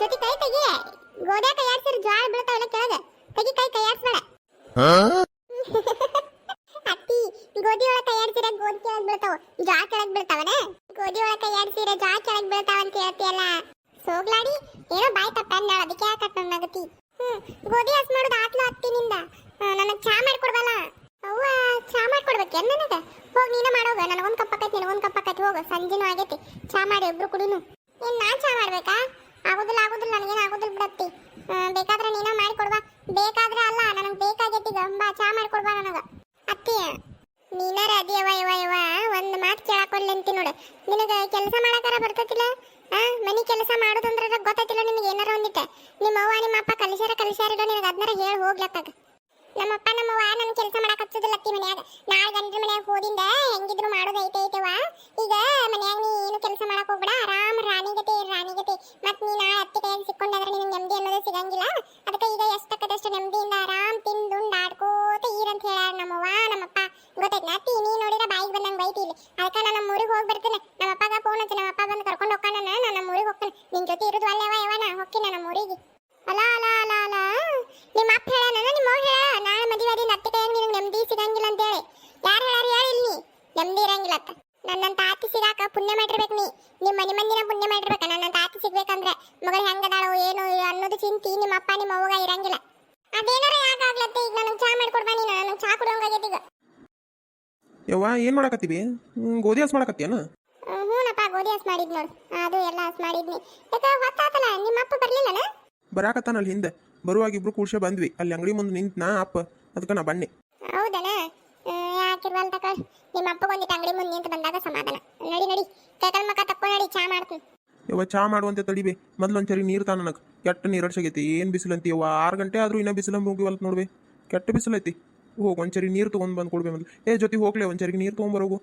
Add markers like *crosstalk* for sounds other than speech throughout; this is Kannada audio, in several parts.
ಜೊತೆ ಕೈ ತೆಗಿ. ಗೋದ್ಯಾ ಕೈ ಆಡ್ಸಿರ ಜ್ವಾಳ ಬೀಳ್ತಾವಲ್ಲ ಕೆಳಗ? ತೆಗಿ ಕೈ ಕೈ ಆಡ್ಸ್ಬೇಡ ಅತ್ತಿ ಗೋಧಿ ಒಳಗ ಕೈ ಆಡ್ಸಿರ ಗೋಧಿ ಕೆಳಗ್ ಬೀಳ್ತಾವ. ಜ್ವಾಳ ಕೆಳಗ್ ಬೀಳ್ತಾವನ? ಗೋಧಿ ಒಳಗ ಕೈ ಆಡ್ಸಿರ ಜ್ವಾಳ ಕೆಳಗ್ ಬೀಳ್ತಾವ ಅಂತ ಹೇಳ್ತೀಯಲ್ಲ? ಸೋಗ್ಲಾಡಿ ಏನೋ ಬಾಯ್ ತಪ್ಪ ಅದಕ್ಕೆ ಯಾಕೆ ನಗತಿ? ಹ್ಮ್ ಗೋಧಿ ಹಸ್ ಮಾಡೋದು ಆತ್ಲ ಅತ್ತಿನಿಂದ ನನಗೆ ಚಾ ಮಾಡ್ಕೊಡ್ಬಲ್ಲ ಅವ್ವ ಚಾ ಮಾಡ್ಕೊಡ್ಬೇಕೇನ್ ನನಗ ಹೋಗಿ ನೀನ ಮಾಡೋಗ ನನಗೊಂದ್ ಕಪ್ ಆಕೈತಿ ನಿನಗೊಂದ್ ಕಪ್ ಆಕೈತಿ ಹೋಗ ಸಂಜೆನೂ ಆಗೈತಿ ಚಾ ಮಾಡಿ ಇಬ್ರು ಕುಡಿನು ಏನ್ ನಾ ಚಾ ಮಾಡ್ಬೇಕಾ ಆಗುದಿಲ್ಲ ಆಗುದಿಲ್ಲ ನನಗೇನು ಆಗುದಿಲ್ಲ ಬಿಡತ್ತಿ ಆ, ಬೇಕಾದ್ರೆ ನೀನ ಮಾಡಿಕೊಡ್ಬಾ ಬೇಕಾದ್ರೆ ಅಲ್ಲ ನನಗೆ ಬೇಕಾಗೈತಿ ಈಗ ಬಾ ಚಾ ಮಾಡ್ಕೊಡ್ಬಾ ನನಗ ಅತ್ತಿ ನೀನಾರ ಅದಿಯವ ಯವ ಯವ ಒಂದ್ ಮಾತು ಕೇಳಾಕೊಡ್ಲಿ ಅಂತಿ ನೋಡು ನಿನಗ ಕೆಲಸ ಮಾಡಕಾರ ಬರ್ತತಿಲ್ಲ? ಆ, ಮನಿ ಕೆಲಸ ಮಾಡೋದಂದ್ರ ಗೊತ್ತಾತಿಲ್ಲ ನಿಮಗೆ ಏನಾರ ಒಂದಿಟ್ಟ. ನಿಮ್ಮ ಅವ್ವ, ನಿಮ್ಮ ಅಪ್ಪ ಕಲಿಸ್ಯಾರ ಕಲಿಸ್ಯಾರ ನಿನಗೆ ಅದನ್ನಾರ ಹೇಳಿ ಹೋಗ್ಲತ್ತಾಗ ನಮ್ಮಪ್ಪ, ನಮ್ಮವ್ವ ನಾನು ಕೆಲಸ ಮಾಡಕ್ ಹಚ್ಚದಿಲ್ಲ ಅತ್ತಿ ಮನ್ಯಾಗ. ನಾಳೆ ಗಂಡ್ರ ಮನ್ಯಾಗ ಹೋದಿಂದ ಹೆಂಗಿದ್ರು ಮಾಡೋದು ಐತೆ ಐತೆವಾ ಈಗ ಮನ್ಯಾಗ ನೀ ಏನು ಕೆಲಸ ಮಾಡಕ್ ಹೋಗ್ಬೇಡ, ಆರಾಮ್ ರಾಣಿಗತೆ ರಾಣಿ ರಾಣಿಗತೆ ಮತ್ ನೀ ನಾಳೆ ಅತ್ತಿ ಕೈಯಾಗ ಸಿಕ್ಕೊಂಡಾದ್ರೆ ನಿನಗೆ ನೆಮ್ಮದಿ ಅನ್ನೋದು ಸಿಗಂಗಿಲ್ಲ. ಅದಕ್ಕೆ ಈಗ ಎಷ್ಟಕ್ಕದಷ್ಟು ನೆಮ್ಮದಿಯಿಂದ ಆರಾಮ್ ತಿಂದುಂಡ್ ಆಡ್ಕೋತ ಇರಂತ ಹೇಳ್ಯಾರ ನಮ್ಮವ್ವ ನಮ್ಮಪ್ಪ ಗೊತ್ತೈತಿ ಅತ್ತಿ ನೀ ನೋಡಿರ ಬಾಯಿಗೆ ಬಂದಂಗ ಬೈತಿ ಇಲ್ಲಿ ಅದಕ್ಕೆ ನಾನು ನಮ್ಮ ಊರಿಗೆ ಹೋಗಿ ಬರ್ತೀನಿ ನಮ್ಮ ಅಪ್ಪಗ ಫೋನ್ ಹಚ್ಚಿ ನಮ್ಮ ಅಪ್ಪ ಬಂದು ಕರ್ಕೊಂಡು ಹೋಗ್ತಾನ ನಾನು ನಮ್ಮ ಊರಿಗೆ ಹೋಗ್ತಾನೆ ನಿನ್ ಜೊತೆ ಇರೋದು ಅಲ್ಲೇವ ಯವ ನಾ ಹೋಗ್ತೀನಿ ನಮ್ಮ ಊರಿಗೆ ಅಲ ಅಲ ಅಲ ಅಲ ನಿಮ್ಮ ಅಪ್ಪ ಹೇಳ ನಿಮ್ಮ ಅವ್ವ ಹೇಳ ನಾಳೆ ಮದುವೆ ಆದಿ ಅತ್ತೆ ಕೈಯಾಗ ನಿನಗೆ ನೆಮ್ಮದಿ ಸಿಗಂಗಿಲ್ಲ ಅಂತ ಹೇಳಿ ಯಾರು ಹೇಳಾರ ಹೇಳಿ ಇಲ್ಲಿ ನೆಮ್ಮದಿ ನನ್ನ ತಾತಿ ನನ್ನಂತ ಆತಿ ಸಿಗಾಕ ಪುಣ್ಯ ಮಾಡಿರ್ಬೇಕು ನೀ. ನಿಮ್ಮ ಮನೆ ಮಂದಿನ ಪುಣ್ಯ ಮಾಡಿರ್ಬೇಕ. ನನ್ನಂತ ಆತಿ ಸಿಗ್ಬೇಕಂದ್ರೆ ಮಗಳು ಹೆಂಗದಾಳೋ ಏನು ಅನ್ನೋದು ಚಿಂತಿ ನಿಮ್ಮ ಅಪ್ಪ ನಿಮ್ಮ ಅವ್ವಗ ಇರಂಗಿಲ್ಲ. ಅದೇನಾರ ಯಾಕಾಗ್ಲತ್ತೆ ಈಗ ನನಗೆ ಚಾ ಮಾಡ್ಕೊಡ್ಬಾ ನೀನು. ನನಗೆ ಚಾ ಕುಡಿಯೋಂಗಾಗೈತಿ ಈಗ. ಯವ್ವ ಏನು ಮಾಡಕತ್ತೀವಿ? ಗೋಧಿ ಹಸ್ ಮಾಡಕತ್ತೀಯನ? ಹ್ಞೂನಪ್ಪ ಗೋಧಿ ಹಸ್ ಮಾಡಿದ್ ನೋಡು. ಅದು ಎಲ್ಲ ಹಸ್ ಮಾಡಿದ್ನಿ. ಯಾಕೆ ಹೊತ್ತಾತಲ್ಲ? ನಿಮ್ಮ ಅಪ್ಪ ಬರ್ಲಿಲ್ಲನ? ಬರಾಕತ್ತಾನ ಅಲ್ಲಿ ಹಿಂದೆ. ಬರುವಾಗ ಇಬ್ರು ಕೂಡ್ಸೆ ಬಂದ್ವಿ. ಅಲ್ಲಿ ಅಂಗಡಿ ಮುಂದೆ ನಿಂತ ನಾ ಅಪ್ಪ. ಅದಕ್ಕೆ ನಾ ಬನ್ನಿ. ಹೌದನ? ಯಾಕಿರ್ವಲ್ ತಕ ನಿಮ್ಮ ಅಪ್ಪ ಒಂದಿಟ್ಟು ಅಂಗಡಿ ಮುಂದೆ ನಿಂತು ಬಂದಾಗ ಸಮಾಧಾನ. ನಡಿ ನಡಿ. ಕೈಕಲ್ ಮಕ್ಕ ತಕ್ಕೊ ನಡಿ ಚಾ ಮಾಡ್ತೀನಿ. ಯವ್ವ ಚಾ ಮಾಡುವಂತೆ ತಡಿಬೆ. ಮೊದ್ಲು ಒಂಚರಿ ನೀರು ತಾ ನನಗೆ ಕೆಟ್ಟ ನೀರು ಏನ್ ಏನು ಬಿಸಿಲಂತಿ ಯವ್ವ? ಆರು ಗಂಟೆ ಆದ್ರೂ ಇನ್ನೂ ಬಿಸಿಲು ಮುಗಿವಲ್ತ ನೋಡ್ಬೆ. ಕೆಟ್ಟ ಬಿಸಿಲೈತಿ. ಹೋಗಿ ಒಂಚರಿ ನೀರು ತೊಗೊಂಡು ಬಂದು ಕೊಡ್ಬೆ ಮೊದ್ಲು. ಏ ಜೊತೆ ಹೋಗ್ಲೆ ಒಂದ್ಸರಿ ನೀರು ತೊಗೊಂಬರೋಗು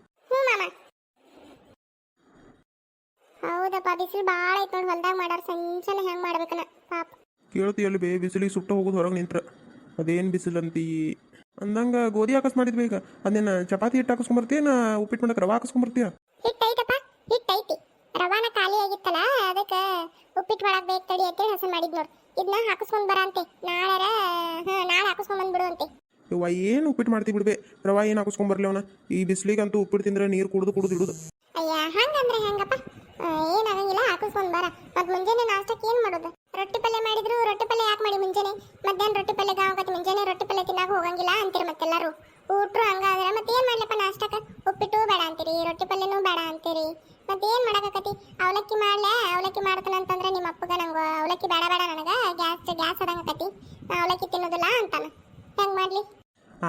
ಹೌದಪ್ಪ ಬಿಸಿಲು ಭಾಳ ಐತೆ ನೋಡಿ. ಹೊಲ್ದಾಗ ಮಾಡಾರ ಸಂಚನ ಹೆಂಗೆ ಮಾಡ್ಬೇಕನ? ಪಾಪ. ಅಲ್ಲಿ ಬೇ ಬಿಸಿಲಿಗೆ ಸುಟ್ಟ ಹೋಗೋದು ಹೊರಗೆ ನಿಂತ್ರ. ಅದೇನು ಬಿಸಿಲಂತಿ? ಅಂದಂಗ ಗೋಧಿ ಹಾಕಸ್ ಮಾಡಿದ್ವಿ ಈಗ. ಅದೇನ ಚಪಾತಿ ಹಿಟ್ಟು ಹಾಕಸ್ಕೊಂಬರ್ತೀಯ ಉಪ್ಪಿಟ್ಟು ಮಾಡಕ್ಕೆ ರವಾ ಹಾಕಸ್ಕೊಂಬರ್ತೀಯ? ಹಿಟ್ಟೈತಪ್ಪ ಐತಪ್ಪ ಹಿಟ್ ಐತಿ ರವಾನ ಖಾಲಿ ಆಗಿತ್ತಲ್ಲ ಅದಕ್ಕೆ ಉಪ್ಪಿಟ್ಟು ಮಾಡಕ್ ಬೇಕು ತಡಿ ಅಂತೇಳಿ ಹಸನ್ ಮಾಡಿದ್ ನೋಡು. ಇದನ್ನ ಹಾಕಿಸ್ಕೊಂಡ್ ಬರಂತೆ ನಾಳೆ ಹಾ ನಾಳೆ ಹಾಕಿಸ್ಕೊಂಡ್ ಬಂದ್ಬಿಡುವಂತೆ ಯವ್ವ ಏನು ಉಪ್ಪಿಟ್ಟು ಮಾಡ್ತೀವಿ ಬಿಡ್ಬೇ? ರವಾ ಏನು ಹಾಕಸ್ಕೊಂಡ್ಬರ್ಲಿ ಅವನ? ಈ ಬಿಸಿಲಿಗಂತೂ ಉಪ್ಪಿಟ್ಟು ತಿಂದ್ರೆ ನೀರು ಕುಡಿದು ಕುಡಿದು ಇಡುದು. ಅಯ್ಯ ಹಂಗಂದ್ರೆ ಹೆಂಗಪ್ಪ? ಏನಾಗಂಗಿಲ್ಲ ಹಾಕಿಸ್ಕೊಂಡ್ ಬಾರ. ಮತ್ ಮುಂಜಾನೆ ನಾಷ್ಟಕ್ಕೆ ಏನ್ ಮಾಡೋದು? ರೊಟ್ಟಿ ಪಲ್ಯ ಮಾಡಿದ್ರು, ರೊಟ್ಟಿ ಪಲ್ಯ ಯಾಕೆ ಮಾಡಿ ಮುಂಜಾನೆ? ಮಧ್ಯಾಹ್ನ ರೊಟ್ಟಿ ಪಲ್ಯ ಗಾವಕತಿ ಮುಂಜಾನೆ ರೊಟ್ಟಿ ಪಲ್ಯ ತಿನ್ನಾಕ ಹೋಗಂಗಿಲ್ಲ ಅಂತೀರಿ ಮತ್ತೆಲ್ಲರೂ. ಊಟ್ರು ಹಂಗಾದ್ರೆ ಮತ್ತೆ ಏನ್ ಮಾಡ್ಲಪ್ಪ ನಾಷ್ಟಕ್ಕೆ? ಉಪ್ಪಿಟ್ಟು ಬೇಡ ಅಂತೀರಿ, ರೊಟ್ಟಿ ಪಲ್ಯನೂ ಬೇಡ ಅಂತೀರಿ. ಮತ್ತೆ ಏನ್ ಮಾಡಕತ್ತಿ ಅವಲಕ್ಕಿ ಮಾಡ್ಲೆ, ಅವಲಕ್ಕಿ ಮಾಡ್ತಾನ ಅಂತಂದ್ರೆ ನಿಮ್ಮ ಅಪ್ಪಗ ನಂಗೆ ಅವಲಕ್ಕಿ ಬೇಡ ಬೇಡ ನನಗೆ, ಗ್ಯಾಸ್ ಗ್ಯಾಸ್ ಅದಂಗಕತಿ ನಾ ಅವಲಕ್ಕಿ ತಿನ್ನೋದಿಲ್ಲ ಅಂತಾನ. ಹೆಂಗ್ ಮಾಡ್ಲಿ?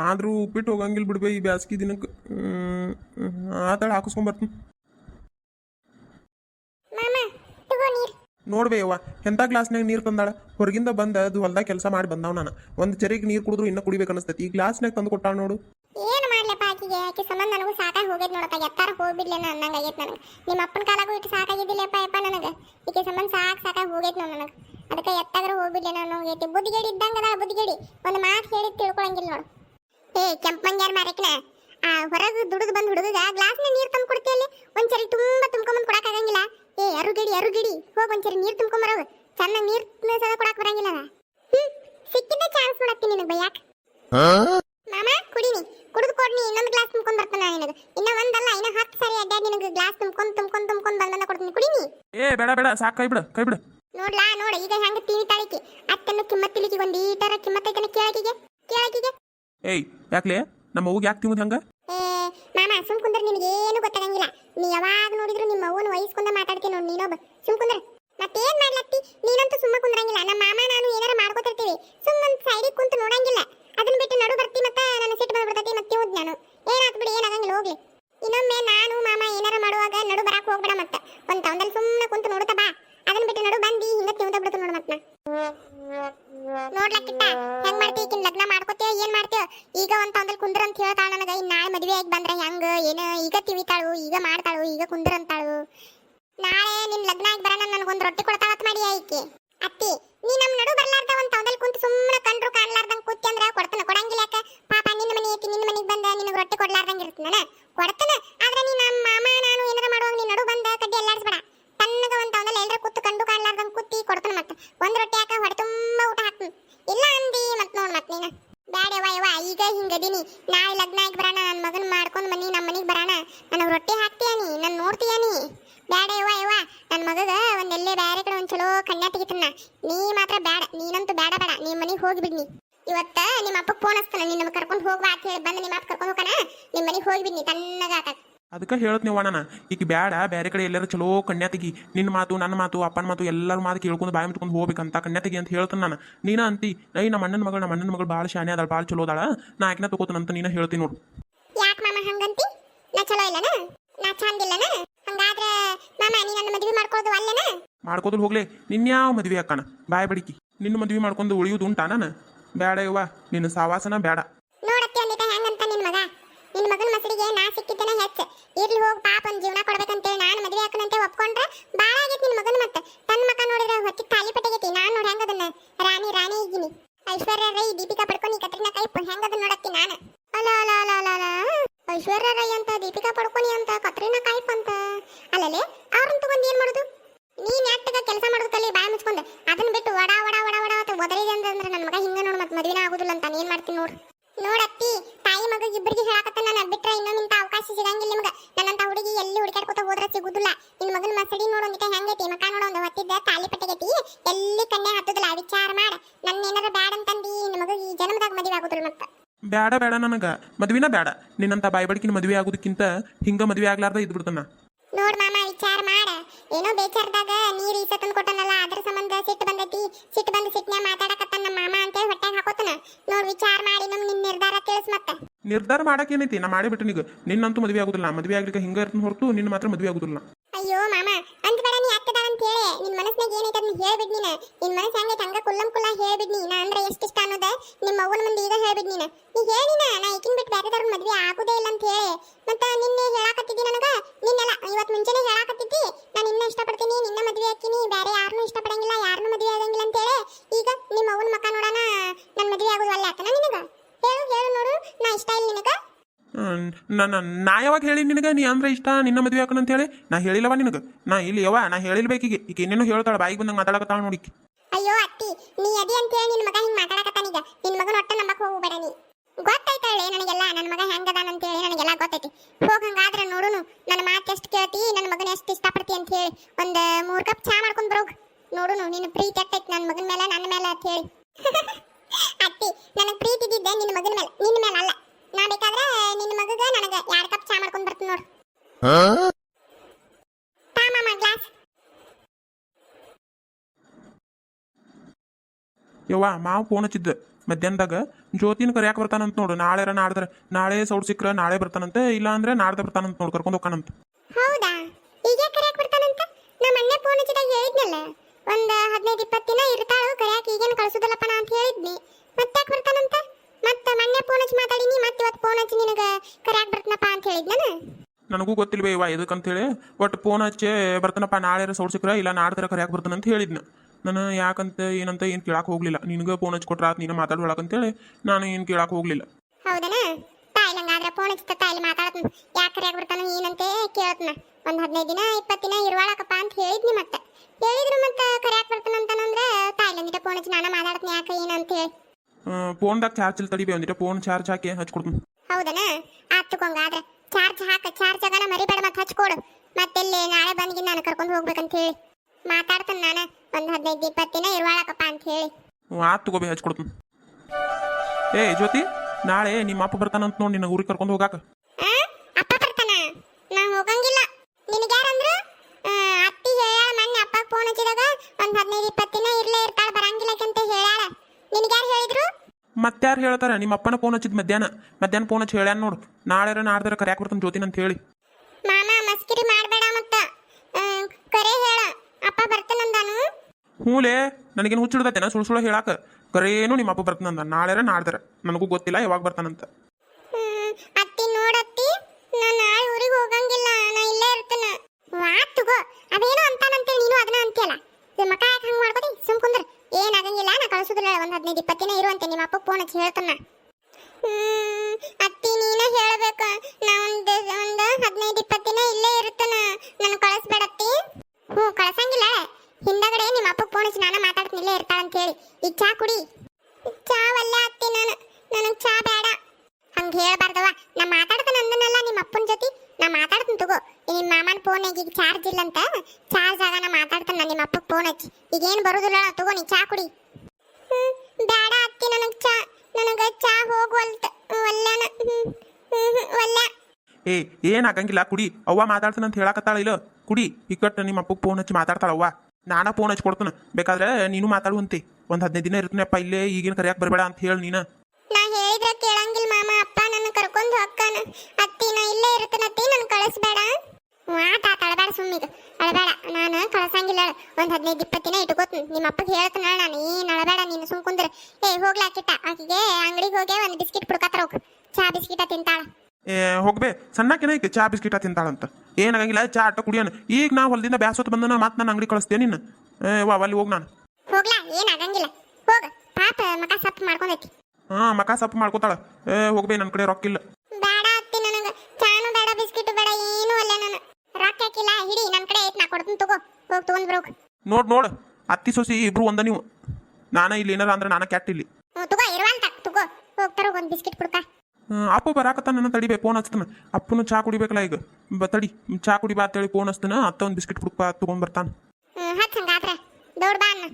ಆದರೂ ಉಪ್ಪಿಟ್ಟು ಹೋಗಂಗಿಲ್ಲ ಬಿಡ್ಬೇ ಈ ಬ್ಯಾಸ್ಗಿ ದಿನಕ್ಕೆ ಆತಾಳ ಹಾಕಿಸ್ಕೊಂಬರ್ತೀನಿ ಮಾಮ ತಗೋ ನೀರ್ ನೋಡ್ಬೇ ಗ್ಲಾಸ್ ಎಂಥ ಗ್ಲಾಸ್ನಾಗ ನೀರು ತಂದಾಳ? ಹೊರಗಿಂದ ಬಂದ ಅದು ಹೊಲ್ದಾಗ ಕೆಲಸ ಮಾಡಿ ಬಂದಾವ ನಾನು. ಒಂದು ಚರಿಗೆ ನೀರು ಕುಡಿದ್ರು ಇನ್ನೂ ಕುಡಿಬೇಕು ಅನಿಸ್ತೈತಿ ಈ ಗ್ಲಾಸ್ನಾಗ ತಂದು ಕೊಟ್ಟಾಳ ನೋಡು. ಏನು ಮಾಡ್ಲಪ್ಪ ಆಕಿಗೆ? ಆಕಿ ಸಂಬಂಧ ನನಗೂ ಸಾಕಾಗಿ ಹೋಗೈತೆ ನೋಡಪ್ಪ. ಎತ್ತಾರ ಹೋಗ್ಬಿಡ್ಲೇನ ಅನ್ನಂಗ ಆಗೈತೆ ನನಗೆ. ನಿಮ್ಮ ಅಪ್ಪನ ಕಾಲಾಗೂ ಇಟ್ಟು ಸಾಕಾಗಿದ್ದಿಲ್ಲಪ್ಪ ಯಪ್ಪ ನನಗೆ. ಈಕೆ ಸಂಬಂಧ ಸಾಕು ಸಾಕಾಗಿ ಹೋಗೈತೆ ನೋಡಿ ನನಗೆ. ಅದಕ್ಕೆ ಎತ್ತಾಗ್ರ ಹೋಗ್ಬಿಡ್ಲಿ ನಾನು ಹೋಗೈತಿ ಬುದ್ಧಿಗೇಡಿ ಇದ್ದಂಗೆ ಅದ ಬುದ್ಧಿಗೇಡಿ. ಒಂದು ಮಾತು ಹೇಳಿ ತಿಳ್ಕೊಳಂಗಿಲ್ಲ ನೋಡು. ಏ ಕೆಂಪಂಗ್ಯಾರ ಮಾರಕ್ನ. ಆ, ಹೊರಗೆ ದುಡಿದು ಬಂದು ಹುಡುಗ ಗ್ಲಾಸ್ನ ನೀರು ತಂದು ಕೊಡ್ತೀಯಲ್ಲಿ ಒಂದ್ಸರಿ ತುಂಬಾ ತುಂಬ್ಕೊಂಬಂದು ಕೊಡಕ್ಕಾಗಂಗಿಲ್ಲ. ಏ ಅರುಗಿಡಿ ಅರುಗಿಡಿ. ಹೋಗಿ ಒಂಚೂರು ನೀರು ತುಂಬ್ಕೊಂಬರೋದು ಚೆನ್ನಾಗಿ ನೀರು ಸದ ಕೊಡಕ್ ಬರಂಗಿಲ್ಲ ಹ್ಮ್ ಸಿಕ್ಕಿದ್ದ ಚಾನ್ಸ್ ಮಾಡತ್ತೀನಿ ನಿನಗೆ ಬಯ್ಯಾಕ ಮಾಮ ಕುಡಿನಿ. ಕುಡಿದು ಕೊಡ್ನಿ ಇನ್ನೊಂದು ಗ್ಲಾಸ್ ತುಂಬ್ಕೊಂಡ್ ಬರ್ತಾನ ನಿನಗೆ. ಇನ್ನ ಒಂದಲ್ಲ ಇನ್ನ ಹತ್ತು ಸಾರಿ ಅಡ್ಡಾಡಿ ನಿನಗೆ ಗ್ಲಾಸ್ ತುಂಬ್ಕೊಂಡ್ ತುಂಬ್ಕೊಂಡ್ ತುಂಬ್ಕೊಂಡ್ ಬಂದ ಕೊಡ್ತೀನಿ. ಕುಡಿನಿ? ಏ ಬೇಡ ಬೇಡ ಸಾಕು ಕೈ ಬಿಡು ಕೈ ಬಿಡು. ನೋಡ್ಲಾ ನೋಡ ಈಗ ಹೆಂಗ ತೀನಿ ತಾಳಿಕಿ. ಅತ್ತನ್ನು ಕಿಮ್ಮತ್ ತಿಳಿಕಿ ಒಂದು ಈಟರ ಕಿಮ್ಮತ್ ಐತನ ಕೇಳಕಿಗೆ ಕೇಳಕಿಗೆ. ಏಯ್ ಯಾಕ್ಲೆ? ನಮ್ಮ ಅವ್ಗೆ ಯಾಕೆ ತಿಂದು ಹಂಗ? ಏ ಮಾಮ ಸುಮ್ ಕುಂದ್ರ ನಿನಗೆ ಏನು ಗೊತ್ತಾಗಂಗಿಲ್ಲ. ನೀ ಯಾವಾಗ ನೋಡಿದ್ರು ನಿಮ್ಮ ಅವ್ವನ ವಯಸ್ಕೊಂಡ ಮಾತಾಡ್ತೀನಿ ನೋಡಿ ನೀನೊಬ್ಬ. ಸುಮ್ ಕುಂದ್ರ. ಮತ್ತೇನ್ ಮಾಡ್ಲತ್ತಿ? ನೀನಂತೂ ಸುಮ್ಮ ಕುಂದ್ರಂಗಿಲ್ಲ. ನಮ್ಮ ಮಾಮ ನಾನು ಏನಾರ ಮಾಡ್ಕೊತಿರ್ತೀವಿ. ಸುಮ್ ಒಂದ್ ಸೈಡಿಗೆ ಕುಂತು ನೋಡಂಗಿಲ್ಲ. ಅದನ್ನ ಬಿಟ್ಟು ನಡು ಬರ್ತಿ ಮತ್ತ ನನ್ನ ಸಿಟ್ಟು ಬಂದ್ಬಿಡ್ತೈತಿ ಮತ್ತೆ ಹೋದ್ ನಾನು. ಏನಾತ್ ಬಿಡಿ, ಏನಾಗಂಗಿಲ್ಲ, ಹೋಗ್ಲಿ. ಇನ್ನೊಮ್ಮೆ ನಾನು, ಮಾಮ ಏನಾರ ಮಾಡುವಾಗ ನಡು ಬರಾಕ್ ಹೋಗ್ಬೇಡ ಮತ್ತ. ಒಂದ್ ತೌಂದಲ್ಲಿ ಸುಮ್ಮನೆ ಕುಂತು ನೋಡುತ್ತಾ ಬಾ. ಅದನ್ನ ಬಿಟ್ಟು ನಡು, ಬಂದಿ ಹಿಂಗ ತಿಂದ ಬಿಡ್ತು ನೋಡು ಮತ್ನ ನೋಡ್ಲಕ್ಕಿಟ್ಟ ಹೆಂಗ್ ಮಾಡ್ತಿ ಈಕಿನ ಲಗ್ನ ಮಾಡ್ಕೋತೀಯ, ಏನ್ ಮಾಡ್ತೀಯ. ಈಗ ಒಂದ್ ತೌಂದಲ್ಲಿ ಕುಂದ್ರ ಅಂತ ಹೇಳ್ತಾಳ ನನಗ, ಇನ್ ನಾಳೆ ಮದ್ವೆ ಆಗಿ ಬಂದ್ರೆ ಹೆಂಗ, ಏನ, ಈಗ ತಿವಿತಾಳು, ಈಗ ಮಾಡ್ತಾಳು, ಈಗ ಕುಂದ್ರ ಅಂತಾಳು. ನಾಳೆ ನಿನ್ ಲಗ್ನ ಆಗಿ ಬರೋಣ, ನನಗೊಂದ್ ರೊಟ್ಟಿ ಕೊಡ್ತಾಳ ಮಾಡಿ ಆಯ್ಕೆ. ಅತ್ತಿ, ನೀ ನಮ್ ನಡು ಬರ್ಲಾರ್ದ, ಒಂದ್ ತೌಂದಲ್ಲಿ ಕುಂತ ಸುಮ್ಮನೆ ಕಂಡ್ರು ಕಾಣ್ಲಾರ್ದಂಗ್ ಕೂತಿ ಅಂದ್ರ ಕೊಡ್ತಾನ, ಕೊಡಂಗಿಲ್ಲ ಯಾಕ? ಪಾಪ ನಿನ್ನ ಮನೆ ಐತಿ, ನಿನ್ನ ಮನೆಗೆ ಬಂದ ನಿನಗೆ ರೊಟ್ಟಿ ಕೊಡ್ಲಾರ್ದಂಗ್ ಇರ್ತನ ಕೊಡ್ತಾನ, ಆದ್ರೆ ನೀ ನಮ್ಮ ಮಾಮ, ನಾನು ಏನಾರ ಮಾಡುವಾಗ ನೀ ನಡು ಬಂದ, ಕಡ್ಡಿ ಎಲ್ಲಾಡ್ಸ್ಬೇಡ ತನ್ನಗ ಒಂದ್ ತೌಂದಲ್ಲಿ ಎಲ್ಲರ ಕೂತು ಕಂಡು ಕಾಣ್ಲಾರ್ದಂಗ್ ಕುತ್ತಿ ಕೊಡ್ತಾನ ಮತ್ತ. ಒಂದ್ ರೊಟ್ಟಿ ಹಾಕ ಹೊಡೆ ತುಂಬಾ ಊಟ ಹಾಕ್ತೀನಿ. ಇಲ್ಲ ಅಂದಿ, ಮತ್ ನೋಡ್ ಮತ್ ನೀನ. ಬ್ಯಾಡವ್ವ ಯವ್ವ ಈಗ ಹಿಂಗದೀನಿ ನಾಳೆ ಲಗ್ನ ಆಗಿ ಬರೋಣ ನನ್ನ ಮಗನ ಮಾಡ್ಕೊಂಡು ಬನ್ನಿ ನಮ್ಮ ಮನೆಗೆ ಬರೋಣ ನನಗೆ ರೊಟ್ಟಿ ಹಾಕ್ತೀಯ ನನ್ ನೋಡ್ತೀಯ ನೀ? ಬ್ಯಾಡ ಯವ್ವ ಯವ್ವ. ನನ್ನ ಮಗಗ ಒಂದ್ ಎಲ್ಲೇ ಬ್ಯಾರೆ ಕಡೆ ಒಂದು ಚಲೋ ಕನ್ಯಾ ತೆಗಿತನ. ನೀ ಮಾತ್ರ ಬ್ಯಾಡ, ನೀನಂತೂ ಬ್ಯಾಡ ಬೇಡ ನಿಮ್ಮ ಮನಿಗ್ ಹೋಗಿಬಿಡ್ನಿ ಇವತ್ತ ನಿಮ್ಮ ಅಪ್ಪಗೆ ಫೋನ್ ಹಚ್ತಾನ. ನಿನ್ನ ಕರ್ಕೊಂಡು ಹೋಗ್ಬಾ ಅಂತ ಹೇಳಿ ಬಂದು ನಿಮ್ಮ ಅಪ್ಪ ಕರ್ಕೊಂಡು ಹೋಗೋಣ ನಿಮ್ಮ ಮನೆಗೆ ಹೋಗಿ ಬಿಡ್ನಿ ತಣ್ಣಗ ಹೇಳತ್ ನೀವು ಅಣ್ಣ ಈಗ ಬ್ಯಾಡ ಬೇರೆ ಕಡೆ ಎಲ್ಲರೂ ಚಲೋ ಕನ್ಯಾ ತೆಗಿ. ನಿನ್ನ ಮಾತು ನನ್ನ ಮಾತು ಅಪ್ಪನ ಮಾತು ಎಲ್ಲರ ಮಾತು ಕೇಳ್ಕೊಂಡು ಬಾಯಿ ಮುಟ್ಕೊಂಡು ಹೋಗ್ಬೇಕಂತ ಕನ್ಯಾ ತೆಗಿ ಅಂತ ಹೇಳ್ತಾನೆ ನಾನು. ನೀನ ಅಂತಿ ಐ ನಮ್ಮ ಅಣ್ಣನ ಮಗಳು ನಮ್ಮ ಅಣ್ಣನ ಮಗಳು ಭಾಳ ಶಾನೆ ಅದಾಳ ಭಾಳ ಚಲೋ ಅದಾಳ. ನಾ ಆಕಿನ ತಗೋತಾನಂತ ನೀನ ಹೇಳ್ತೀನಿ ನೋಡು. ಯಾಕೆ ಮಾಮ ಹಂಗಂತಿ? ನಾ ಚಲೋ ಇಲ್ಲನ? ನಾ ಚಂದಿಲ್ಲನ ಹಂಗಾದ್ರೆ ಮಾಮ ನೀ ನನ್ನ ಮದುವೆ ಮಾಡ್ಕೊಳ್ಳೋದು ಅಲ್ಲನ? ಮಾಡ್ಕೋದ್ರು ಹೋಗ್ಲೆ ನಿನ್ಯಾವ ಮದುವೆ ಅಕ್ಕಣ ಬಾಯ್ ಬಡಿಕಿ. ನಿನ್ನ ಮದುವೆ ಮಾಡ್ಕೊಂಡು ಉಳಿಯೋದು ಉಂಟಾ ನಾನು? ಬೇಡ ಯವ್ವ ನಿನ್ನ ಸಾವಾಸನ ಬೇಡ ಐಶ್ವರ್ಯ ರೈ ಅಂತ, ದೀಪಿಕಾ ಪಡ್ಕೊನಿ ಅಂತ, ಕತ್ರಿನಾ ಕೈಫ್ ಅಂತ. ಅಲ್ಲಲೆ ಅವ್ರನ್ನ ತಗೊಂಡ್ ಏನ್ ಮಾಡುದು? ನೀನ್ ಯಾಕ್ತಗ ಕೆಲಸ ಮಾಡೋದು ತಲೆ ಬಾಯಿ ಮುಚ್ಕೊಂಡು? ಅದನ್ನ ಬಿಟ್ಟು ವಡ ವಡ ವಡ ವಡ ಅಂತ ಒದರಿದೆ ಅಂದ್ರೆ ನನ್ನ ಮಗ ಹಿಂಗ ನೋಡು ಮತ್ತೆ ಮದುವೆನ ಆಗುದಿಲ್ಲ ಅಂತ ಏನ್ ಮಾಡ್ತೀನಿ ನೋಡು. ನೋಡತ್ತಿ ತಾಯಿ ಮಗ ಇಬ್ಬರಿಗೆ ಹೇಳಕತ್ತ ನಾನು ಬಿಟ್ರೆ ಇನ್ನೊಂದಿಂತ ಅವಕಾಶ ಸಿಗಂಗಿಲ್ಲ ನಿಮ್ಗೆ. ನನ್ನಂತ ಹುಡುಗಿ ಎಲ್ಲಿ ಹುಡುಕಾಡ್ಕೊತ ಹೋದ್ರ ಸಿಗುದಿಲ್ಲ. ನಿನ್ ಮಗನ ಮಸಡಿ ನೋಡೊಂದಿಟ ಹೆಂಗೈತಿ? ಮಕ ನೋಡೊಂದು ಹೊತ್ತಿದ್ದ ತಾಲಿ ಪಟ್ಟಿಗೈತಿ, ಎಲ್ಲಿ ಕಣ್ಣೆ ಹತ್ತದಿಲ್ಲ? ವಿಚಾರ ಮಾಡ. ನನ್ನ ಏನಾರ ಬ್ಯಾಡ ಅಂತಂದಿ ನಿನ್ನ ಮಗ ಈ ಜನ್ಮದಾಗ ಮದುವೆ ಆಗುದಿಲ್ಲ ಮತ್ತ ಬೇಡ ಬೇಡ ನನಗೆ. ಮದ್ವಿನ ಬೇಡ. ನಿನ್ನಂತ ಬಾಯಿ ಬಡಕಿನ ಮದ್ವೆ ಆಗೋದಕ್ಕಿಂತ ಹಿಂಗ ಮದ್ವೆ ಆಗ್ಲಾರ್ದ ಇದ್ ಬಿಡ್ತಾನ. ನೋಡ್ ಮಾಮ ವಿಚಾರ ಮಾಡ. ಏನೋ ಬೇಚಾರದಾಗ ನೀರ್ ಈಸ ತಂದು ಕೊಟ್ಟನಲ್ಲ ಅದ್ರ ಸಂಬಂಧ ಸಿಟ್ಟು ಬಂದೈತಿ. ಸಿಟ್ಟು ಬಂದ ಸಿಟ್ನ್ಯಾಗ ಮಾತಾಡಕತ್ತಾನ ನಮ್ಮ ಮಾಮ ಅಂತ ಹೊಟ್ಟೆ ಹಾಕೋತನ. ನೋಡ್ ವಿಚಾರ ಮಾಡಿ ನಮ್ ನಿನ್ ನಿರ್ಧಾರ ತಿಳಿಸ್ ಮತ್ತೆ. ನಿರ್ಧಾರ ಮಾಡಕ್ ಏನೈತಿ ನಾ ಮಾಡಿ ಬಿಟ್ಟು ನಿಗ ನಿನ್ನಂತೂ ಮದ್ವೆ ಆಗುದಿಲ್ಲ. ಮದ್ವೆ ಆಗ್ಲಿಕ್ಕೆ ಹಿಂಗ ಇರ್ತನ ಹೊರತು ನಿನ್ನ ಮಾತ್ರ ಮದ್ವೆ ಆಗುದಿಲ್ಲ. ಅಯ್ಯೋ ಮಾಮ ಅಂದ್ ಬೇಡ ನಿನ್ನ ಮನಸ್ಸಿನಾಗ ಏನೈತೆ ಅದನ್ನ ಹೇಳ್ಬಿಡ್ ನೀನ. ನಿನ್ ಮನಸ್ಸು ಹಂಗೆ ಹಂಗ ಕುಲ್ಲಂ ಕುಲ್ಲ ಹೇಳ್ಬಿಡ್ ನೀ ನಾ ಅಂದ್ರೆ ಎಷ್ಟು ಇಷ್ಟ ಅನ್ನೋದ ನಿಮ್ಮ ಅವ್ವನ ಮುಂದೆ ಈಗ ಹೇಳ್ಬಿಡ್ ನೀನ. ನೀ ಹೇಳಿನ ನಾ ಈಕಿನ ಬಿಟ್ಟು ಬೇರೆದವ್ರ ಮದ್ವೆ ಆಗುದೇ ಇಲ್ಲ ಅಂತ ಹೇಳಿ. ಮತ್ತ ನಿನ್ನೆ ಹೇಳಾಕತ್ತಿದ್ದಿ ನನಗ? ನಿನ್ನೆಲ್ಲ ಇವತ್ತು ಮುಂಚೆನೆ ಹೇಳಾಕತ್ತಿದ್ದಿ? ನಾನು ನನ್ನ ನಾ ಯಾವಾಗ ಹೇಳಿ ನಿನಗೆ? ನೀ ಅಂದ್ರೆ ಇಷ್ಟ, ನಿನ್ನ ಮದುವೆ ಹಾಕೋಣ ಅಂತ ಹೇಳಿ ನಾ ಹೇಳಿಲ್ಲವ ನಿನಗೆ. ನಾ ಇಲ್ಲಿ ಯವ್ವ, ನಾ ಹೇಳಿಲ್ಬೇಕಿಗೆ ಈಗ. ಇನ್ನೇನು ಹೇಳ್ತಾಳೆ, ಬಾಯಿಗೆ ಬಂದಂಗೆ ಮಾತಾಡಕತ್ತಾಳ ನೋಡಿ ಅಯ್ಯೋ ಅತ್ತಿ, ನೀ ಅದಿ ಅಂತ ಹೇಳಿ ನಿನ್ನ ಮಗ ಹಿಂಗ್ ಮಾತಾಡಕತ್ತಾನೀಗ ನಿನ್ನ ಮಗನ ಒಟ್ಟ ನಂಬಕ್ ಹೋಗ್ಬೇಡ ನೀ. ಗೊತ್ತಾಯ್ತಾಳೆ ನನಗೆಲ್ಲ? ನನ್ನ ಮಗ ಹೆಂಗದಾನ ಅಂತ ಹೇಳಿ ನನಗೆಲ್ಲ ಗೊತ್ತೈತಿ. ಹೋಗಂಗಾದ್ರೆ ನೋಡುನು ನನ್ನ ಮಾತು ಎಷ್ಟು ಕೇಳ್ತಿ ನನ್ನ ಮಗನ ಎಷ್ಟು ಇಷ್ಟಪಡ್ತಿ ಅಂತ ಹೇಳಿ ಒಂದ್ ಮೂರ್ ಕಪ್ ಚಾ ಮಾಡ್ಕೊಂಡು ಬರೋಗ್. ನೋಡುನು ನಿನ್ನ ಪ್ರೀತಿ ಎಷ್ಟೈತಿ ನನ್ನ ಮಗನ ಮೇಲೆ ನನ್ನ ಮೇಲೆ ಅಂತ ಹೇಳಿ *laughs* ಅತ್ತಿ, ನನಗ್ ಪ್ರೀತಿ ಇದ್ದಿದ್ದೆ ನಿನ್ನ ಮಗನ ಮೇಲೆ ನಿನ್ನ ಮೇಲೆ ಅಲ್ಲ. ನಾ ಬೇಕಾದ್ರೆ ನಿನ್ನ ಮಗಗ ನನಗ ಎರಡು ಕಪ್ ಚಾ ಮಾಡ್ಕೊಂಡು ಬರ್ತೀನಿ ನೋಡು. ತಾ ಮಾಮ ಗ್ಲಾಸ್. ಯವ್ವ ಮಾವು ಫೋನ್ ಹಚ್ಚಿದ್ದ. ಮಧ್ಯಾಹ್ನದಾಗ ಜ್ಯೋತಿನ ಕರ್ಯಾಕ ಬರ್ತಾನಂತ ನೋಡು. ನಾಳೆ ನಾಡ್ದ್ರ ನಾಳೆ ಸೌಡ್ ಸಿಕ್ಕ್ರ ನಾಳೆ ಬರ್ತಾನಂತೆ ಇಲ್ಲ ಅಂದ್ರೆ ನಾಡ್ದ ಬರ್ತಾನಂತ ನೋಡು ಕರ್ಕೊಂಡು ಹೋಗ್ತಾನಂತ. ಹೌದಾ? ಈಗ ಕರೆಯಕ್ ಬರ್ತಾನಂತ? ನಾ ಅಣ್ಣ ಫೋನ್ ಹಚ್ಚಿದಾಗ ಹೇಳಿದ್ನಲ್ಲ ಒಂದು ಹದಿನೈದು ಇಪ್ಪತ್ತು ದಿನ ಇರ್ತಾಳು ಕರೆ ಈಗೇನು ಕಳ್ಸುದಿಲ್ಲಪ್ಪ ನಾ ಅಂತ ಹೇಳಿದ್ನಿ ಮತ್ತೆ ಯಾಕೆ ಬರ್ತಾನಂತ ಮತ್ತೆ ಮೊನ್ನೆ ಫೋನ್ ಹಚ್ಚಿ ಮಾತಾಡಿನಿ ಮತ್ತೆ ಇವತ್ತು ಫೋನ್ ಹಚ್ಚಿ ನಿನಗ ಕರೆಯಕ್ ಬರ್ತಾನಪ್ಪ ಅಂತ ಹೇಳಿದ್ನ ನನಗೂ ಗೊತ್ತಿಲ್ವೇ ಇವ ಎದಕ್ಕಂತೇಳಿ ಒಟ್ಟು ಫೋನ್ ಹಚ್ಚಿ ಬರ್ತಾನಪ್ಪ ನಾಳೆ ಸೌಡ್ ಇಲ್ಲ ಇಲ್ಲ ಕರೆಯಾಕೆ ಬರ್ತಾನೆ ಅಂತ ಹೇಳಿದ್ನ. ನಾನು ಯಾಕಂತ ಏನಂತ ಏನು ಕೇಳಕ್ಕೆ ಹೋಗಲಿಲ್ಲ. ನಿನಗೆ ಫೋನ್ ಹಚ್ಚಿ ಕೊಟ್ರ ಆತ್ ನೀನು ಮಾತಾಡ್ಬೇಕಂತೇಳಿ ನಾನು ಏನು ಕೇಳಕ್ಕೆ ಹೋಗಲಿಲ್ಲ. ಹೌದನ? ತಾಯಿ ನಂಗಾದ್ರೆ ಫೋನ್ ಹಚ್ಚಿ ತಾಯಿಲಿ ಮಾತಾಡತ್ನ. ಯಾಕೆ ಕರೆಯಕ್ ಬರ್ತಾನ ಏನಂತೆ ಕೇಳತ್ನ. ಒಂದ್ ಹದಿನೈದು ದಿನ ಇಪ್ಪತ್ತು ದಿನ ಇರುವಾಳಕಪ್ಪ ಅಂತ ಹೇಳಿದ್ನಿ ಮತ್ತೆ. ಹೇಳಿದ್ರು ಮತ್ತೆ ಕರೆಯಕ್ ಬರ್ತಾನಂತಂದ್ರೆ ತಾಯಿಲಂದಿಟ ಫೋನ್ ಹಚ್ಚಿ ನಾನು ಮಾತಾಡತ್ನಿ ಯಾಕೆ ಏನಂತ ಹೇಳಿ ಫೋನ್ದಾಗ ಚಾರ್ಜ್ ಇಲ್ಲಿ ತಡಿಬೇ ಒಂದಿಟ ಫೋನ್ ಚಾರ್ಜ್ ಹಾಕಿ ಹಚ್ಕೊಡ್ತೀನಿ ಹೌದನ? ಆತ್ಕೊಂಗಾದ್ರೆ ಚಾರ್ಜ್ ಹಾಕ, ಚಾರ್ಜ್ ಆಗನ ಮರಿಬೇಡ, ಮತ್ತೆ ಹಚ್ಕೊಡು. ಮತ್ತೆಲ್ಲಿ ನಾಳೆ ಬಂದ್ಗಿ ನಾನು ಕರ್ಕೊಂಡು ಹೋಗ್ಬೇಕಂತ ಹೇಳಿ ಮಾತಾಡ್ತಾನೆ ನಾನು, ಒಂದು ಹದಿನೈದು ಇಪ್ಪತ್ತು ದಿನ ಇರುವಾಳಕಪ್ಪ ಅಂತ ಹೇಳಿ ಆತ್ ತಗೋಬೇ ಹಚ್ಕೊಡ್ತೀನಿ. ಏ, ಜ್ಯೋತಿ, ನಾಳೆ ನಿಮ್ಮ ಅಪ್ಪ ಬರ್ತಾನಂತ ನೋಡಿ ನಿನ್ನ ಊರಿಗೆ ಕರ್ಕೊಂಡು ಹೋಗಾಕ ಆ? ಅಪ್ಪ ಬರ್ತಾನ ನಾ ಹೋಗಂಗಿಲ್ಲ ನಿನಗ್ಯಾರಂದ್ರು ಆ, ಅತ್ತಿ ಹೇಳ್ಯಾಳ ಮೊನ್ನೆ ಅಪ್ಪ ಫೋನ್ ಹಚ್ಚಿದಾಗ ಒಂದು ಹದಿನೈದು ಇಪ್ಪತ್ತು ದಿನ ಇರ್ಲೇ ಇರ್ತಾಳ ಬರಂಗಿಲ್ಲ ಅಂತ ಹೇಳ್ಯಾಳ ನಿನಗ್ಯಾರು ಹೇಳಿದ್ರು ಮತ್ತಾರು ಹೇಳ್ತಾರೆ ನಿಮ್ಮ ಅಪ್ಪನ ಫೋನ್ ಹಚ್ಚಿದ್ ಮಧ್ಯಾಹ್ನ. ಮಧ್ಯಾಹ್ನ ಫೋನ್ ಹಚ್ಚಿ ಹೇಳ್ಯಾನ ನೋಡು. ನಾಳೆ ನಾಡ್ದಾರ ಕರ್ಯಾಕ್ ಬರ್ತಾನೆ ಜ್ಯೋತಿನ ಅಂತ ಹೇಳಿ. ಮಾಮ ಮಸ್ಕಿರಿ ಮಾಡಬೇಡ ಮತ್ತ. ಕರೆ ಹೇಳ. ಅಪ್ಪ ಬರ್ತಾನಂದಾನು? ಹ್ಞೂಲೇ ನನಗೇನು ಹುಚ್ಚಿಡ್ದೈತೆ ಸುಳ್ಳು ಸುಳ್ಳು ಹೇಳಾಕ. ಕರೇನು ನಿಮ್ಮ ಅಪ್ಪ ಬರ್ತಾನಂದ. ನಾಳೆ ನಾಡ್ದಾರ. ನನಗೂ ಗೊತ್ತಿಲ್ಲ ಯಾವಾಗ ಬರ್ತಾನಂತ. ಅತ್ತಿ ನೋಡತ್ತಿ ನಾ ನಾಳೆ ಊರಿಗೆ ಹೋಗಂಗಿಲ್ಲ. ನಾ ಇಲ್ಲೇ ಇರ್ತೇನೆ. ವಾ ತಗೋ. ಅದೇನೋ ಅಂತಾನಂತೇಳಿ ನೀನು ಅದನ್ನ ಅಂತೀಯಲ್ಲ. ಮಕ್ಕ ಮಕ ಯಾಕೆ ಹಂಗೆ ಮಾಡ್ಕೋತಿ? ಸುಮ್ ಕುಂದ್ರ. ಏನಾಗಂಗಿಲ್ಲ, ನಾ ಕಳ್ಸುದಿಲ್ಲ ಒಂದ್ ಹದಿನೈದು ಇಪ್ಪತ್ತು ದಿನ ಇರುವಂತೆ, ನಿಮ್ಮ ಅಪ್ಪ ಫೋನ್ ಹಚ್ಚಿ ಹೇಳ್ತಾನ. ಅತ್ತಿ ನೀನ ಹೇಳ್ಬೇಕ. ನಾ ಒಂದು, ಒಂದ್ ಹದಿನೈದು ಇಪ್ಪತ್ತು ದಿನ ಇಲ್ಲೇ ಇರ್ತೇನೆ ನನ್ನ ಕಳಿಸ್ಬೇಡತ್ತಿ ಹ್ಞೂ, ಕಳ್ಸಂಗಿಲ್ಲ. ಹಿಂದಗಡೆ ನಿಮ್ಮ ಅಪ್ಪ ಫೋನ್ ಹಚ್ಚಿ ಚಾ ಕುಡಿ. ಚಾ ಒಲ್ಲೆ ಅತ್ತಿ ನಾನು. ನನಗೆ ಚಾ ಬೇಡ. ಹಂಗೆ ಹೇಳ್ಬಾರ್ದವ ನಾ ಮಾತಾಡ್ತಾನ ಅಂದನಲ್ಲ ನಿಮ್ಮ ಅಪ್ಪನ ಜೊತೆ. ನಾ ಮಾತಾಡ್ತೀನಿ ತಗೋ. ನಿಮ್ಮ ಮಾಮನ ಫೋನ್ ಈಗ ಚಾರ್ಜ್ ಇಲ್ಲ ಅಂತ ಚಾರ್ಜ್ ಆಗ ನಾ ಮಾತಾಡ್ತಾನೆ ನಿಮ್ಮ ಅಪ್ಪಗೆ ಫೋನ್ ಹಚ್ಚಿ. ಈಗೇನು ಬರೋದಿಲ್ಲ ತಗೋ ನೀ ಚಾ ಕುಡಿ. ಬೇಡ ಅತ್ತಿ ನನಗೆ ಚಾ. ನನಗೆ ಚಾ ಹೋಗುವಲ್ತ. ಒಲ್ಲನ ಹ್ಮ್, ಏ ಏನು ಆಗಂಗಿಲ್ಲ ಕುಡಿ. ಅವ್ವ ಮಾತಾಡ್ತಾನ ಅಂತ ಹೇಳಕತ್ತಾಳ ಇಲ್ಲ. ಕುಡಿ ಇಕ್ಕಟ್ಟು ನಿಮ್ಮ ಅಪ್ಪಗೆ ಫೋನ್ ಹಚ್ಚಿ ಮಾತಾಡ್ತಾಳ ಅವ್ವ. ನಾನ ಫೋನ್ ಹಚ್ಚಿ ಕೊಡ್ತಾನ ಬೇಕಾದ್ರೆ ನೀನು ಮಾತಾಡುವಂತೆ ಒಂದು ಹದಿನೈದು ದಿನ ಇರ್ತೀನಪ್ಪ ಇಲ್ಲೇ ಈಗಿನ ಕರೆಯಕ್ಕೆ ಬರಬೇಡ ಅಂತ ಹೇಳಿ ನೀನು ನಾ ಹೇಳಿದ್ರೆ ಕೇಳಂಗಿಲ್ಲ ಮಾಮ ಅಪ್ಪ ನನ್ನ ಕರ್ಕೊಂಡು ಹೋಗ್ತಾನ ಅತ್ತಿ ನಾ ಇಲ್ಲೇ ಇರ್ತೀನತ್ತಿ ನನ್ ಕಳಿಸ್ಬೇಡ ಆತ ಅಳಬೇಡ ನಾನು ಕಳಸಂಗಿಲ್ಲ. ಒಂದ್ ಹದಿನೈದು ಇಪ್ಪತ್ತು ದಿನ ಇಟ್ಕೋತೀನಿ ನಿಮ್ಮ ಅಪ್ಪಗೆ ಹೇಳ್ತಾನ ನಾನು ಏನ್ ಅಳಬೇಡ ನೀನು ಸುಮ್ ಕುಂದ್ರೆ. ಏ ಹೋಗ್ಲಾ ಕಿಟ್ಟ. ಆಕಿಗೆ ಅಂಗಡಿಗೆ ಹೋಗಿ ಒಂದು ಬಿಸ್ಕಿಟ್ ಪುಡ್ಕತ್ರ ಹೋಗ್. ಚಾ ಬಿಸ್ಕಿಟ ತಿಂತಾಳ. ಏ ಹೋಗ್ಬೇ ಸಣ್ಣಕ್ಕೇನ ಐತೆ ಚಾ ಬಿಸ್ಕಿಟ ತಿಂತಾಳಂತ ಏನಾಗಂಗಿಲ್ಲ ಚಾ ಆಟ ಕುಡಿಯೋಣ ಈಗ ನಾ ಹೊಲದಿಂದ ಬ್ಯಾಸೋತ್ ಬಂದ ಮತ್ತೆ ನಾನು ಅಂಗಡಿ ಕಳಿಸ್ತೇನೆ ನಿನ್ನ? ಏ ವಾ ಅಲ್ಲಿ ಹೋಗಿ ನಾನು. ಹೋಗ್ಲಾ ಏನ್ ಆಗಂಗಿಲ್ಲ. ಹೋಗ. ಪಾಪ ಮಕ ಸಪ್ ಮಾಡ್ಕೊಂಡೈತಿ. ಹಾಂ ಮಕ ಸಪ್ಪು ಮಾಡ್ಕೋತಾಳ. ಏ ಹೋಗ್ಬೇ ನನ್ನ ಕಡೆ ರೊಕ್ಕಿಲ್ಲ ಬೇಡ ಅತ್ತಿ ನನಗ ಚಾನು ಬೇಡ ಬಿಸ್ಕಿಟ್ ಬೇಡ ಏನೂ ಅಲ್ಲ ನಾನು ರೊಕ್ಕ ಹಾಕಿಲ್ಲ ಹಿಡಿ ನನ್ನ ಕಡೆ ಐತ್ ನಾ ಕೊಡ್ತೀನಿ ತಗೋ. ಹೋಗಿ ತಗೊಂಡ್ ಬರೋಕ್. ನೋಡ್ ನೋಡ್. ಅತ್ತಿ ಸೊಸಿ ಇಬ್ರು ಒಂದ ನೀವು. ನಾನ ಇಲ್ಲಿ ಏನಾರ ಅಂದ್ರೆ ನಾನ ಕ್ಯಾಟ್ ಇಲ್ಲಿ. ಹ್ಞೂ ತಗೋ ಇರುವಂತ ತಗೋ ಹೋಗ್ತಾರ ಒಂದು ಬಿಸ್ಕಿಟ್ ಹ್ಮ್, ಅಪ್ಪ ಬರಾಕತ್ತ ನನ್ನ ತಡಿಬೇ ಫೋನ್ ಹಚ್ತಾನ ಅಪ್ಪನು ಚಾ ಕುಡಿಬೇಕಲ್ಲ ಈಗ. ಬ ತಡಿ. ಚಾ ಕುಡಿ ಬಾ ಅಂತೇಳಿ ಫೋನ್ ಹಚ್ತಾನ ಅತ್ತ ಒಂದು ಬಿಸ್ಕಿಟ್ ಹುಡುಕ ತಗೊಂಡ್ ಬರ್ತಾನ. ಹ್ಞೂ ಹಚ್ಚ ಹಂಗಾದ್ರೆ. ದೌಡ್ ಬಾ ಅನ್ನ